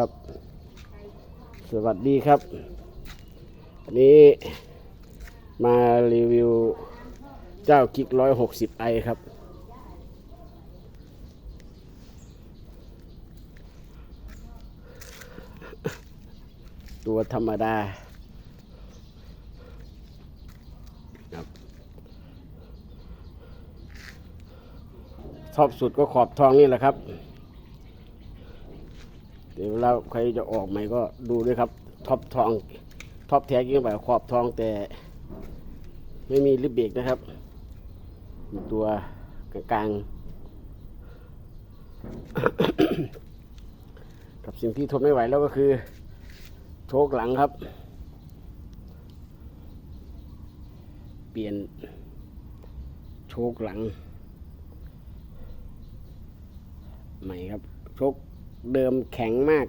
ครับ สวัสดีครับ อันนี้มารีวิวเจ้ากิกร้อยหกสิบไอครับ ตัวธรรมดาครับชอบสุดก็ขอบทองนี่แหละครับ เดี๋ยวเราใครจะออกใหม่ก็ดูด้วยครับท็อปทองท็อปแท้กิ้งไปขอบทองแต่ไม่มีลิบเบรกนะครับมีตัวกลางกับสิ่งที่ทนไม่ไหวแล้วก็คือ โชคหลังครับ เปลี่ยน โชคหลัง ใหม่ครับ โชค เดิมแข็งมาก